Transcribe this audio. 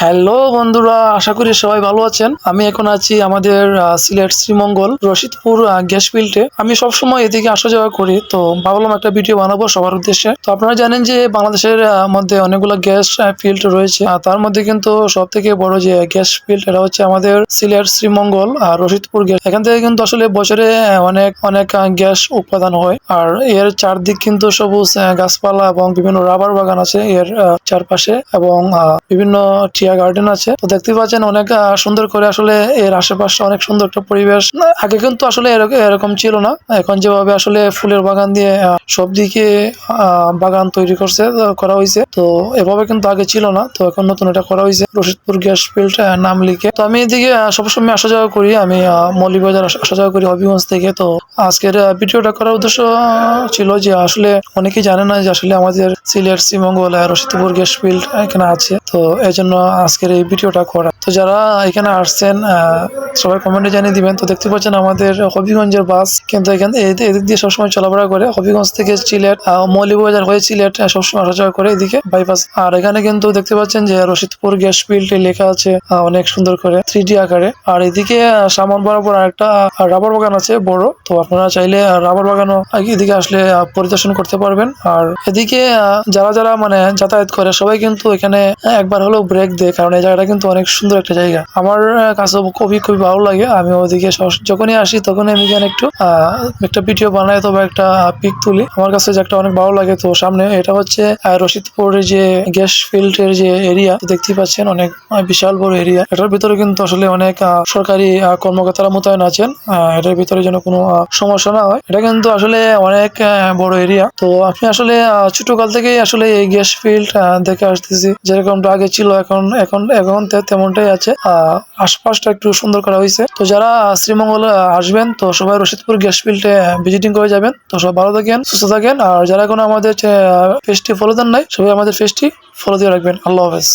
Hello বন্ধুরা, আশা করি সবাই ভালো আছেন। আমি এখন আছি আমাদের সিলেট শ্রীমঙ্গল রশিদপুর গ্যাস ফিল্ডে। আমি সবসময় এদিকে আসা যাওয়া করি, তো ভাবলাম একটা ভিডিও বানাবো সবার উদ্দেশ্যে। তো আপনারা জানেন যে বাংলাদেশের মধ্যে অনেকগুলো গ্যাস ফিল্ড রয়েছে। আর তার মধ্যে কিন্তু সব থেকে বড় যে গ্যাস ফিল্ড এটা হচ্ছে আমাদের সিলেট শ্রীমঙ্গল আর রশিদপুর গ্যাস। এখান থেকে কিন্তু আসলে বছরে অনেক অনেক গ্যাস উৎপাদন হয়। আর এর চারদিক কিন্তু সবুজ গাছপালা এবং বিভিন্ন রাবার বাগান আছে এর চারপাশে এবং বিভিন্ন টিয়া গার্ডেন আছে। তো দেখতে পাচ্ছেন অনেক সুন্দর করে আসলে এর আশেপাশে অনেক সুন্দর একটা পরিবেশ। আগে কিন্তু আসলে এরক- এরকম ছিল না। এখন যেভাবে আসলে ফুলের বাগান দিয়ে সব দিকে বাগান তৈরি করছে করা হয়েছে তো এভাবে কিন্তু আগে ছিল না। তো এখন নতুন এটা করা হয়েছে রশিদপুর গ্যাস ফিল্ড নাম লিখে। তো আমি এদিকে সবসময় আসা যাওয়া করি। আমি মৌলিবাজার আস- যাওয়া করি হবিগঞ্জ থেকে। তো আজকের ভিডিওটা করার উদ্দেশ্য ছিল যে আসলে অনেকেই জানে না যে আসলে আমাদের সিলেট, শ্রীমঙ্গল রশিদপুর গ্যাস ফিল্ড এখানে আছে। তো এই জন্য আজকের এই ভিডিওটা করা তো যারা এখানে আসছেন সবাই কমেন্টে জানিয়ে দিবেন। তো দেখতে পাচ্ছেন আমাদের হবিগঞ্জের বাস, কিন্তু এখান এদিক দিয়ে সবসময় চলাফেরা করে। হবিগঞ্জ থেকে সিলেট মৌলিবাজার হয়ে সিলেট সবসময় আসা যাওয়া করে এদিকে বাইপাস আর এখানে কিন্তু দেখতে পাচ্ছেন যে রশিদপুর গ্যাস ফিল্ড লেখা আছে অনেক সুন্দর করে থ্রি আকারে। আর এদিকে সামান বরাবর আরেকটা রাবার বাগান আছে বড়। তো আপনারা চাইলে রাবার বাগানও এদিকে আসলে পরিদর্শন করতে পারবেন। আর এদিকে যারা যারা মানে যাতায়াত করে, সবাই কিন্তু এখানে একবার হলেও ব্রেক দেয়। কারণ এই জায়গাটা কিন্তু অনেক সুন্দর একটা জায়গা। আমার কাছে খুবই খুবই ভালো লাগে। আমি ওদিকে যখনই আসি তখনই আমি এখানে একটু একটা ভিডিও বানাই অথবা একটা পিক তুলি। আমার কাছে যে একটা অনেক ভালো লাগে। তো সামনে এটা হচ্ছে রশিদপুরের যে গ্যাস ফিল্ডের যে এরিয়া দেখতে পাচ্ছেন অনেক বিশাল বড় এরিয়া এটার ভিতরে কিন্তু আসলে অনেক সরকারি কর্মকর্তারা মোতায়েন আছেন। এটার ভিতরে যেন কোনো সমস্যা না হয়। এটা কিন্তু আসলে অনেক বড় এরিয়া তো আপনি আসলে ছোটকাল থেকেই আসলে এই গ্যাস ফিল্ড দেখে আসতেছি। যেরকমটা আগে ছিল, এখন এখন এখন তে- তেমনটাই আছে। আশপাশটা একটু সুন্দর করা হয়েছে। তো যারা শ্রীমঙ্গল আসবেন, তো সবাই রশিদপুর গ্যাস ফিল্ডে ভিজিটিং করে যাবেন। তো সবাই ভালো থাকেন, সুস্থ থাকেন। আর যারা কোনো আমাদের ফেস্টি ফলো দেন নাই, সবাই আমাদের ফেস্টি ফলো দিয়ে রাখবেন। আল্লাহ হাফেজ।